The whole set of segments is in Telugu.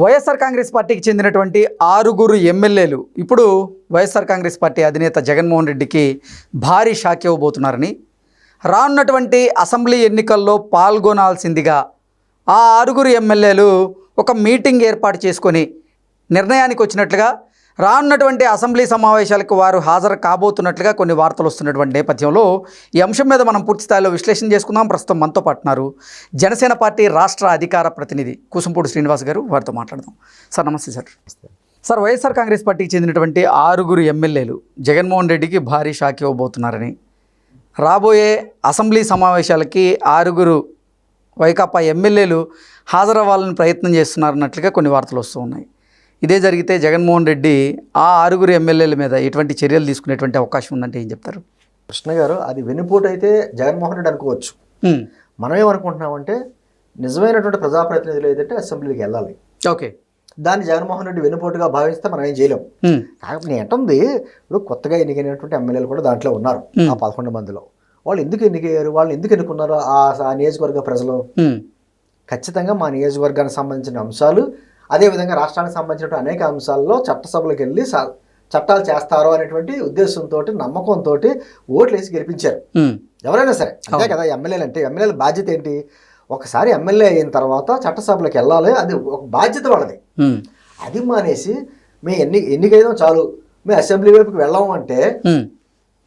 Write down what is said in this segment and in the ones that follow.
వైఎస్ఆర్ కాంగ్రెస్ పార్టీకి చెందినటువంటి ఆరుగురు ఎమ్మెల్యేలు ఇప్పుడు వైఎస్ఆర్ కాంగ్రెస్ పార్టీ అధినేత జగన్మోహన్ రెడ్డికి భారీ షాక్ ఇవ్వబోతున్నారని రానున్నటువంటి అసెంబ్లీ ఎన్నికల్లో పాల్గొనాల్సిందిగా ఆ ఆరుగురు ఎమ్మెల్యేలు ఒక మీటింగ్ ఏర్పాటు చేసుకొని నిర్ణయానికి వచ్చినట్లుగా రానున్నటువంటి అసెంబ్లీ సమావేశాలకు వారు హాజరు కాబోతున్నట్లుగా కొన్ని వార్తలు వస్తున్నటువంటి నేపథ్యంలో ఈ అంశం మీద మనం పూర్తి స్థాయిలో విశ్లేషణ చేసుకుందాం. ప్రస్తుతం మనతో పాటున్నారు జనసేన పార్టీ రాష్ట్ర అధికార ప్రతినిధి కుసంపూడి శ్రీనివాస్ గారు. వారితో మాట్లాడదాం. సార్ నమస్తే సార్. సార్ వైఎస్ఆర్ కాంగ్రెస్ పార్టీకి చెందినటువంటి ఆరుగురు ఎమ్మెల్యేలు జగన్మోహన్ రెడ్డికి భారీ షాక్ ఇవ్వబోతున్నారని రాబోయే అసెంబ్లీ సమావేశాలకి ఆరుగురు వైకాపా ఎమ్మెల్యేలు హాజరవ్వాలని ప్రయత్నం చేస్తున్నారన్నట్లుగా కొన్ని వార్తలు వస్తూ ఉన్నాయి. ఇదే జరిగితే జగన్మోహన్ రెడ్డి ఆ ఆరుగురు ఎమ్మెల్యేల మీద ఎటువంటి చర్యలు తీసుకునేటువంటి అవకాశం ఉందంటే ఏం చెప్తారు? కృష్ణ గారు అది వెన్నుపోటు అయితే జగన్మోహన్ రెడ్డి అనుకోవచ్చు. హ్మ్. మనం ఏమనుకుంటున్నామంటే నిజమైనటువంటి ప్రజాప్రతినిధులు ఏదంటే అసెంబ్లీకి వెళ్ళాలి ఓకే. దాన్ని జగన్మోహన్ రెడ్డి వెన్నుపోటుగా భావిస్తే మనం ఏం చేయలేం. కాకపోతే నేను అంటుంది ఇప్పుడు కొత్తగా ఎన్నికైనటువంటి ఎమ్మెల్యేలు కూడా దాంట్లో ఉన్నారు ఆ పదకొండు మందిలో. వాళ్ళు ఎందుకు ఎన్నికయ్యారు? వాళ్ళు ఎందుకు ఎన్నుకున్నారు ఆ నియోజకవర్గ ప్రజలు. ఖచ్చితంగా మా నియోజకవర్గానికి సంబంధించిన అంశాలు అదేవిధంగా రాష్ట్రానికి సంబంధించిన అనేక అంశాల్లో చట్టసభలకు వెళ్ళి చట్టాలు చేస్తారు అనేటువంటి ఉద్దేశంతో నమ్మకంతో ఓట్లు వేసి గెలిపించారు. ఎవరైనా సరే అంతే కదా ఎమ్మెల్యేలు అంటే ఎమ్మెల్యేల బాధ్యత ఏంటి ఒకసారి ఎమ్మెల్యే అయిన తర్వాత చట్టసభలకు వెళ్ళాలి అది ఒక బాధ్యత వాళ్ళది. అది మానేసి మేము ఎన్ని ఎన్నికైనా చాలు మేము అసెంబ్లీ వైపుకి వెళ్ళాము అంటే.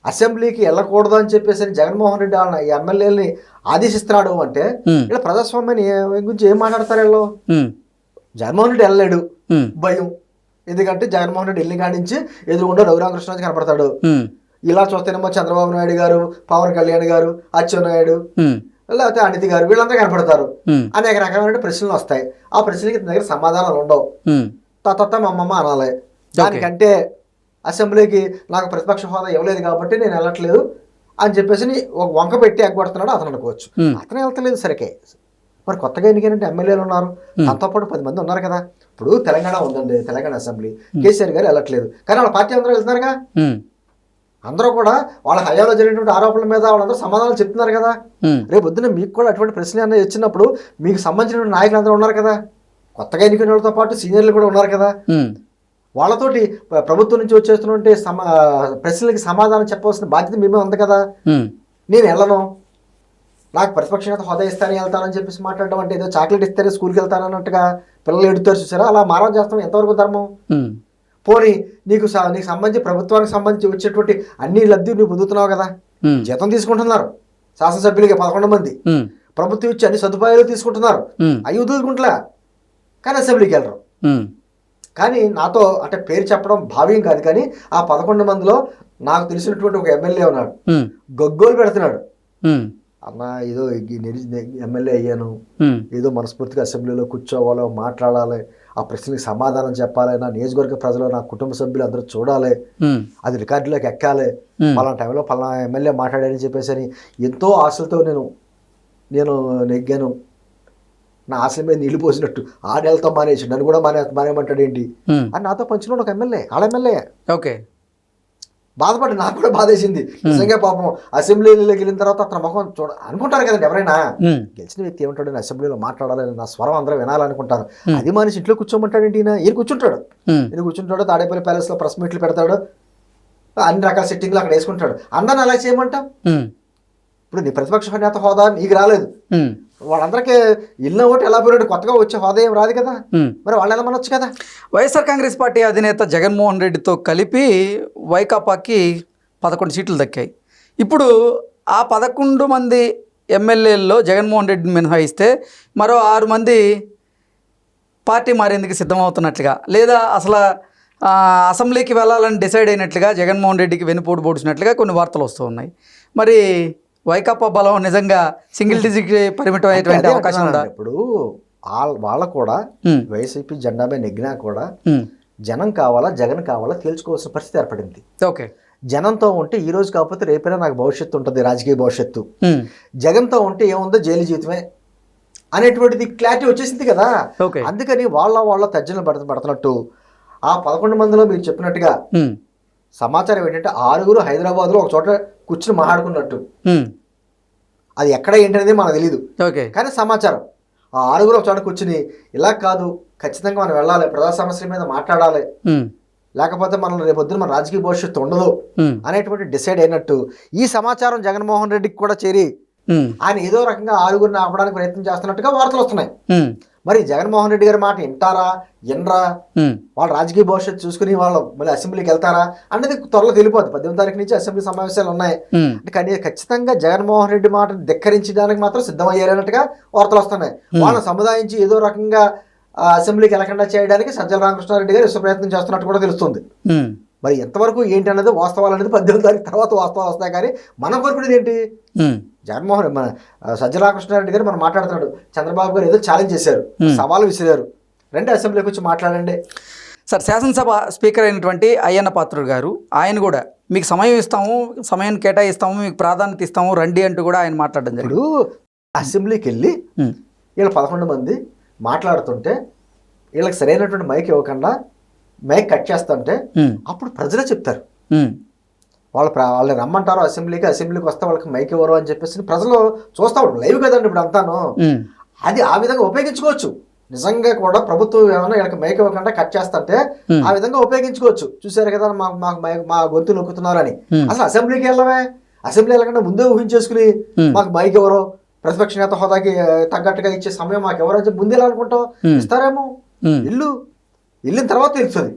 అసెంబ్లీకి వెళ్ళకూడదు అని చెప్పేసి జగన్మోహన్ రెడ్డి వాళ్ళని ఈ ఎమ్మెల్యేలని ఆదేశిస్తున్నాడు అంటే. ఇలా ప్రజాస్వామ్యాన్ని గురించి ఏం మాట్లాడతారు వీళ్ళు. జగన్మోహన్ రెడ్డి వెళ్ళలేడు. భయం ఎందుకంటే జగన్మోహన్ రెడ్డి వెళ్ళి కానించి ఎదురుగుండా రఘురామకృష్ణ కనపడతాడు. ఇలా చూస్తేనేమో చంద్రబాబు నాయుడు గారు పవన్ కళ్యాణ్ గారు అచ్చెన్నాయుడు. లేకపోతే అనితి గారు వీళ్ళందరూ కనపడతారు. అనేక రకమైన ప్రశ్నలు వస్తాయి ఆ ప్రశ్నలకి ఇతని దగ్గర సమాధానాలు ఉండవు హ్మ్. తత్త మా అమ్మమ్మ అనాలి దానికంటే అసెంబ్లీకి నాకు ప్రతిపక్ష హోదా ఇవ్వలేదు కాబట్టి నేను వెళ్ళట్లేదు అని చెప్పేసి ఒక వంక పెట్టి ఎగ్గొడుతున్నాడు అతను అనుకోవచ్చు. అతను వెళ్తలేదు సరికే మరి కొత్తగా ఎన్నికైనట్టు ఎమ్మెల్యేలు ఉన్నారు? తనతో పాటు పది మంది ఉన్నారు కదా. ఇప్పుడు తెలంగాణ ఉందండి తెలంగాణ అసెంబ్లీ. కేసీఆర్ గారు వెళ్ళట్లేదు. కానీ వాళ్ళ పార్టీ అందరూ వెళ్తున్నారుగా. అందరూ కూడా వాళ్ళ హయాంలో జరిగినటువంటి ఆరోపణల మీద వాళ్ళందరూ సమాధానాలు చెప్తున్నారు కదా. రేపు పొద్దున్న మీకు కూడా అటువంటి ప్రశ్నలు అన్నీ వచ్చినప్పుడు మీకు సంబంధించిన నాయకులు అందరూ ఉన్నారు కదా. కొత్తగా ఎన్నికైన వాళ్ళతో పాటు సీనియర్లు కూడా ఉన్నారు కదా. వాళ్ళతోటి ప్ర- ప్రభుత్వం నుంచి వచ్చేస్తున్నటువంటి సమా ప్రశ్నలకి సమాధానం చెప్పవలసిన బాధ్యత మేమే ఉంది కదా. నేను వెళ్ళను. నాకు ప్రతిపక్ష నేత హోదా ఇస్తానని వెళ్తానని చెప్పేసి మాట్లాడడం అంటే ఏదో చాక్లెట్ ఇస్తేనే స్కూల్కి వెళ్తానన్నట్టుగా పిల్లలు ఎడుతారు చూసారా అలా మారం చేస్తాం ఎంతవరకు ధర్మం. పోనీ నీకు నీకు సంబంధించి ప్రభుత్వానికి సంబంధించి వచ్చేటువంటి అన్ని లబ్ధి నువ్వు పొందుతున్నావు కదా. జీతం తీసుకుంటున్నారు శాసనసభ్యులకి పదకొండు మంది. ప్రభుత్వం ఇచ్చి అన్ని సదుపాయాలు తీసుకుంటున్నారు. అవి వదులుకుంటలే కానీ అసెంబ్లీకి వెళ్ళరు. కానీ నాతో అంటే పేరు చెప్పడం భావ్యం కాదు కానీ ఆ పదకొండు మందిలో నాకు తెలిసినటువంటి ఒక ఎమ్మెల్యే ఉన్నాడు. గొగ్గోలు పెడుతున్నాడు. అన్న ఏదో ఎమ్మెల్యే అయ్యాను. ఏదో మనస్ఫూర్తిగా అసెంబ్లీలో కూర్చోవాలో మాట్లాడాలి ఆ ప్రశ్నకి సమాధానం చెప్పాలి నా నియోజకవర్గ ప్రజలు నా కుటుంబ సభ్యులు అందరూ చూడాలి. అది రికార్డులోకి ఎక్కాలి. పలానా టైంలో పలానా ఎమ్మెల్యే మాట్లాడారని చెప్పేసి అని ఎంతో ఆశలతో నేను నేను నెగ్గాను నా ఆశల మీద నీళ్ళు పోసినట్టు ఆ నెలతో మానేసి నన్ను కూడా మానే మానేమంటాడు ఏంటి. అని నాతో పంచుకున్నాడు ఒక ఎమ్మెల్యే ఆడ ఎమ్మెల్యే ఓకే బాధపడి నాకు కూడా బాధేసింది. నిజంగా పాపం అసెంబ్లీలోకి వెళ్ళిన తర్వాత అతని ముఖం చూడ అనుకుంటారు కదండి ఎవరైనా. గెలిచిన వ్యక్తి ఏమంటాడు? నేను అసెంబ్లీలో మాట్లాడాలని నా స్వరం అందరూ వినాలనుకుంటారు. అది మనిషి ఇంట్లో కూర్చోమంటాడు ఏంటి ఈయన? కూర్చుంటాడు. ఈయన కూర్చుంటాడు తాడేపల్లి ప్యాలెస్లో ప్రెస్ మీట్లు పెడతాడు. అన్ని రకాల సెట్టింగ్లు అక్కడ వేసుకుంటాడు. అందరిని అలా చేయమంటాం. ఇప్పుడు నీ ప్రతిపక్ష నేత హోదా నీకు రాలేదు. వాళ్ళందరికీ ఇల్లు ఒకటి ఎలా పోయినట్టు కొత్తగా వచ్చే హోదా ఏం రాదు కదా. మరి వాళ్ళు ఎలా మనొచ్చు కదా? వైఎస్ఆర్ కాంగ్రెస్ పార్టీ అధినేత జగన్మోహన్ రెడ్డితో కలిపి వైకాపాకి పదకొండు సీట్లు దక్కాయి. ఇప్పుడు ఆ పదకొండు మంది ఎమ్మెల్యేల్లో జగన్మోహన్ రెడ్డిని మినహాయిస్తే మరో ఆరు మంది పార్టీ మారేందుకు సిద్ధమవుతున్నట్లుగా లేదా అసలు అసెంబ్లీకి వెళ్ళాలని డిసైడ్ అయినట్లుగా జగన్మోహన్ రెడ్డికి వెనుపోటు పొడిచినట్లుగా కొన్ని వార్తలు వస్తూ ఉన్నాయి. మరి వైకాపా బలం నిజంగా సింగిల్ డిజిట్ పరిమితం అయ్యేటువంటి అవకాశం ఉందా. ఇప్పుడు వాళ్ళ కూడా హ్మ్. వైసీపీ జెండా మీద నెగ్గినా కూడా హ్మ్. జనం కావాలా జగన్ కావాలా తేల్చుకోవాల్సిన పరిస్థితి ఏర్పడింది ఓకే జనంతో ఉంటే ఈ రోజు కాకపోతే రేపైనా నాకు భవిష్యత్తు ఉంటుంది రాజకీయ భవిష్యత్తు. జగన్తో ఉంటే ఏముందో జైలు జీవితమే అనేటువంటిది క్లారిటీ వచ్చేసింది కదా అందుకని వాళ్ళ వాళ్ళ తర్జనలు పడుతు పడుతున్నట్టు ఆ పదకొండు మందిలో మీరు చెప్పినట్టుగా. సమాచారం ఏంటంటే ఆరుగురు హైదరాబాద్లో ఒక చోట కూర్చుని మాట్లాడుకున్నట్టు. అది ఎక్కడ ఏంటనేది మనకు తెలియదు ఓకే. కానీ సమాచారం. ఆ ఆరుగురు ఒక చోట కూర్చుని ఇలా కాదు ఖచ్చితంగా మనం వెళ్ళాలి ప్రజా సమస్యల మీద మాట్లాడాలి. లేకపోతే మనం రేపొద్దున మన రాజకీయ భవిష్యత్తు ఉండదు అనేటువంటి డిసైడ్ అయినట్టు. ఈ సమాచారం జగన్మోహన్ రెడ్డికి కూడా చేరి ఆయన ఏదో రకంగా ఆరుగురిని ఆపడానికి ప్రయత్నం చేస్తున్నట్టుగా వార్తలు వస్తున్నాయి. మరి జగన్మోహన్ రెడ్డి గారి మాట వింటారా? వినరా? ఉమ్, వాళ్ళ రాజకీయ భవిష్యత్తు చూసుకుని వాళ్ళు మళ్ళీ అసెంబ్లీకి వెళ్తారా? అనేది త్వరలో తెలిపోద్ది. పద్దెనిమిది తారీఖు నుంచి అసెంబ్లీ సమావేశాలు ఉన్నాయి. కానీ ఖచ్చితంగా జగన్మోహన్ రెడ్డి మాట ధిక్కరించడానికి మాత్రం సిద్ధమయ్యారన్నట్టుగా వార్తలు వస్తున్నాయి. వాళ్ళని సముదాయించి ఏదో రకంగా అసెంబ్లీకి వెళ్ళకుండా చేయడానికి సజ్జల రామకృష్ణారెడ్డి గారు విశ్వ ప్రయత్నం చేస్తున్నట్టు కూడా తెలుస్తుంది. మరి ఎంతవరకు ఏంటి అన్నది వాస్తవాలు అనేది పద్దెనిమిది తారీఖు తర్వాత వాస్తవాలు వస్తాయి కానీ మనం కోరుకునేది ఏంటి? జగన్మోహన్ మన రామకృష్ణారెడ్డి గారు మనం మాట్లాడుతున్నాడు. చంద్రబాబు గారు ఏదో ఛాలెంజ్ చేశారు. సవాలు విసిరారు. రెండు అసెంబ్లీకి వచ్చి మాట్లాడండి. సార్ శాసనసభ స్పీకర్ అయినటువంటి అయ్యన్న పాత్రుడు గారు ఆయన కూడా మీకు సమయం ఇస్తాము సమయం కేటాయిస్తాము మీకు ప్రాధాన్యత ఇస్తాము రండి అంటూ కూడా ఆయన మాట్లాడడం జరిగింది. అసెంబ్లీకి వెళ్ళి వీళ్ళ పదకొండు మంది మాట్లాడుతుంటే వీళ్ళకి సరైనటువంటి మైక్ ఇవ్వకుండా మైక్ కట్ చేస్తుంటే అప్పుడు ప్రజలే చెప్తారు. వాళ్ళు వాళ్ళని రమ్మంటారు అసెంబ్లీకి అసెంబ్లీకి వస్తే వాళ్ళకి మైక్ ఇవ్వరు అని చెప్పేసి ప్రజలు చూస్తా ఉంటారు. లైవ్ కదండి ఇప్పుడు అంతాను. అది ఆ విధంగా ఉపయోగించుకోవచ్చు. నిజంగా కూడా ప్రభుత్వం ఏమైనా వీళ్ళకి మైక్ ఇవ్వకుండా కట్ చేస్తుంటే. ఆ విధంగా ఉపయోగించుకోవచ్చు. చూసారు కదా మా మాకు మైక్ మా గొంతు నొక్కుతున్నారని. Hmm. అసలు అసెంబ్లీకి వెళ్ళవే అసెంబ్లీ వెళ్ళకుండా ముందే ఊహించేసుకుని. మాకు మైక్ ఎవరో ప్రతిపక్ష నేత హోదాకి తగ్గట్టుగా ఇచ్చే సమయం మాకు ఎవరో అని ముందే అనుకుంటాం. ఇస్తారేమో? ఇల్లు? వెళ్ళిన తర్వాత తెలుస్తుంది.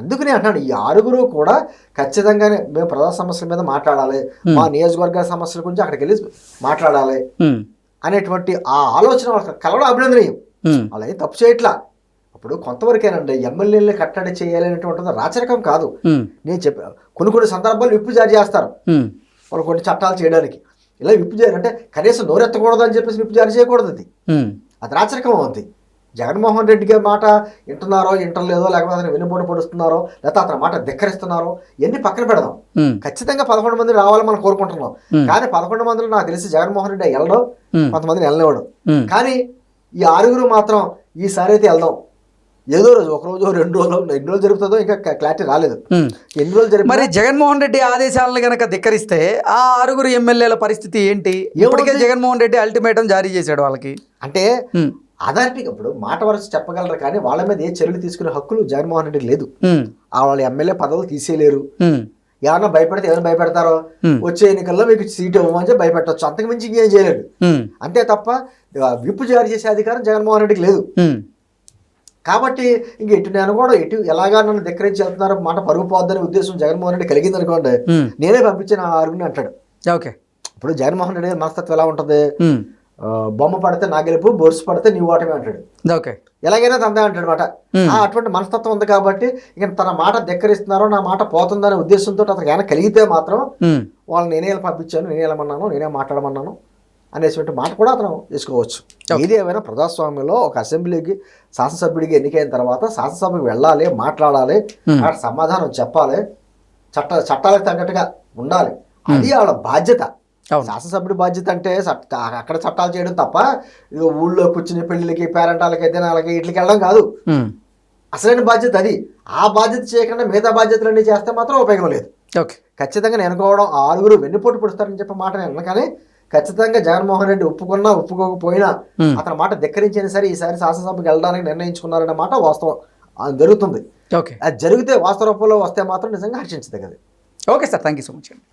అందుకనే అంటాను ఈ ఆరుగురు కూడా ఖచ్చితంగానే మేము ప్రజా సమస్యల మీద మాట్లాడాలి. మా నియోజకవర్గ సమస్యల గురించి అక్కడికి వెళ్ళి మాట్లాడాలి అనేటువంటి ఆ ఆలోచన వాళ్ళకి కలవడం అభినందనీయం. ఉమ్, అలా ఏం తప్పు చేయట్లా. ఇప్పుడు కొంతవరకేనండి ఎమ్మెల్యేలు కట్టడి చేయాలి అనేటువంటిది రాచరికం కాదు. నేను చెప్పా కొన్ని కొన్ని సందర్భాలు విప్పు జారీ చేస్తారు. వాళ్ళు కొన్ని చట్టాలు చేయడానికి. ఇలా విప్పు జారీ అంటే కనీసం నోరెత్తకూడదు అని చెప్పేసి విప్పు జారీ చేయకూడదు అది. అది రాచరికం అవుతుంది జగన్మోహన్ రెడ్డి గారి మాట వింటున్నారో వింటలేదో లేకపోతే అతను వెన్నుపోటు పొడుస్తున్నారో లేకపోతే అతని మాట ధిక్కరిస్తున్నారో ఇవన్నీ పక్కన పెడదాం. ఖచ్చితంగా పదకొండు మంది రావాలని మనం కోరుకుంటున్నాం. కానీ పదకొండు మందిలో నాకు తెలిసి జగన్మోహన్ రెడ్డి వెళ్ళడం కొంతమందిని వెళ్ళనివ్వడు. ఉమ్, కానీ ఈ ఆరుగురు మాత్రం ఈసారి అయితే వెళ్దాం. ఏదో రోజు ఒక రోజు రెండు రోజులు ఎన్ని రోజులు జరుగుతుందో ఇంకా క్లారిటీ రాలేదు. ఎన్ని రోజులు జరిపి మరి జగన్మోహన్ రెడ్డి ఆదేశాలను గనక ధిక్కరిస్తే ఆ ఆరుగురు ఎమ్మెల్యేల పరిస్థితి ఏంటి? ఇప్పటికే జగన్మోహన్ రెడ్డి అల్టిమేటం జారీ చేశాడు వాళ్ళకి. అంటే ఉమ్, అథారిటీ ఇప్పుడు మాట వరుస చెప్పగలరు కానీ వాళ్ళ మీద ఏ చర్యలు తీసుకునే హక్కులు జగన్మోహన్ రెడ్డికి లేదు. వాళ్ళ ఎమ్మెల్యే పదవులు తీసేయలేరు. ఏమన్నా భయపెడితే ఏమైనా భయపెడతారో. వచ్చే ఎన్నికల్లో మీకు సీట్ ఇవ్వమని చెప్పి భయపెట్టచ్చు. అంతకు మించి ఇంకేం చేయలేడు. ఉమ్, అంతే తప్ప విప్పు జారీ చేసే అధికారం జగన్మోహన్ రెడ్డికి లేదు. కాబట్టి ఇంక ఎటు నేను కూడా ఎటు ఎలాగా నన్ను ధిక్కరించి వెళ్తున్నారు మాట పరుగు పోద్దనే ఉద్దేశం జగన్మోహన్ రెడ్డి కలిగింది అనుకోండి నేనే పంపించిన ఆరుగురిని అంటాడు. ఓకే. ఇప్పుడు జగన్మోహన్ రెడ్డి మనస్తత్వం ఎలా ఉంటుంది? బొమ్మ పడితే నా గెలుపు బొరుసు పడితే నీ ఓటమే అంటాడు. ఓకే. ఎలాగైనా తందే అంటాడు Hmm. అటువంటి మనస్తత్వం ఉంది కాబట్టి ఇక తన మాట ధిక్కరిస్తున్నారో నా మాట పోతుందనే ఉద్దేశంతో అతనికి ఏమైనా కలిగితే మాత్రం వాళ్ళని నేనే పంపించాను నేనే వెళ్ళమన్నాను నేనే మాట్లాడమన్నాను అనేటువంటి మాట కూడా అతను తీసుకోవచ్చు ఏది ఏమైనా ప్రజాస్వామ్యంలో ఒక అసెంబ్లీకి శాసనసభ్యుడికి ఎన్నికైన తర్వాత శాసనసభకి వెళ్ళాలి మాట్లాడాలి. అక్కడ సమాధానం చెప్పాలి చట్ట చట్టాలకు తగ్గట్టుగా ఉండాలి. అది వాళ్ళ బాధ్యత. శాసనసభ్యుడి బాధ్యత అంటే అక్కడ చట్టాలు చేయడం తప్ప ఊళ్ళో కూర్చుని పెళ్ళిళ్ళకి పేరెంటాలకి దినాలకి వీటికి వెళ్ళడం కాదు. అసలైన బాధ్యత అది. ఆ బాధ్యత చేయకుండా మిగతా బాధ్యతలన్నీ చేస్తే మాత్రం ఉపయోగం లేదు. ఓకే. ఖచ్చితంగా నేను అనుకోవడం ఆరుగురు వెన్నుపోటు పొడుస్తారని చెప్పే మాట నేను కానీ ఖచ్చితంగా జగన్మోహన్ రెడ్డి ఒప్పుకున్నా ఒప్పుకోకపోయినా. అతని మాట ధిక్కరించిన సరే ఈసారి శాసనసభకి వెళ్ళడానికి నిర్ణయించుకున్నారనే మాట వాస్తవం. అది జరుగుతుంది. ఓకే. అది జరిగితే వాస్తవ రూపంలో వస్తే మాత్రం నిజంగా హర్షించదగ్గది. Okay sir. Thank you so much అండి.